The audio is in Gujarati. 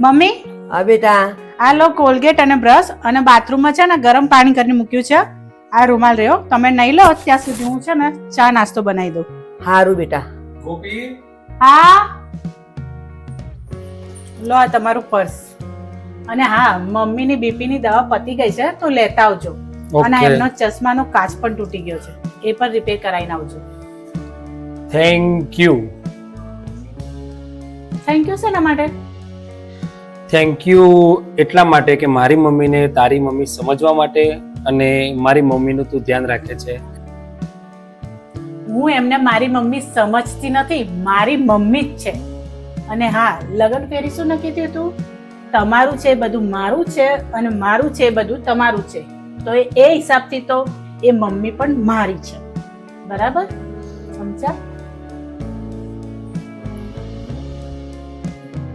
મમ્મી? હા બેટા. આ લો કોલગેટ અને બ્રશ અને બાથરૂમમાં છે ને ગરમ પાણી કરીને મૂક્યું છે. આ રૂમાલ રહ્યો. તમે નહીં લો ત્યાં સુધી હું છે ને ચા નાસ્તો બનાવી દઉં. સારું બેટા. ગોપી? હા? લો આ તમારું પર્સ. અને હા મમ્મીની બીપીની દવા પતી ગઈ છે તો લેતા આવજો. અને એમનો ચશ્માનો કાચ પણ તૂટી ગયો છે. એ પણ રિપેર કરાવીને આવજો. થેન્ક યુ થેન્ક યુ શેના માટે? થેન્ક યુ એટલા માટે કે મારી મમ્મીને તારી મમ્મી સમજવા માટે અને મારી મમ્મીનું તું ધ્યાન રાખે છે. હું એમને મારી મમ્મી સમજતી નથી, મારી મમ્મી જ છે. અને હા, લગ્ન ફેરી શું નક્કી થયું તું? તમારું છે બધું મારું છે અને મારું છે બધું તમારું છે. તો એ હિસાબથી તો એ મમ્મી પણ મારી છે. બરાબર? સમજ્યા?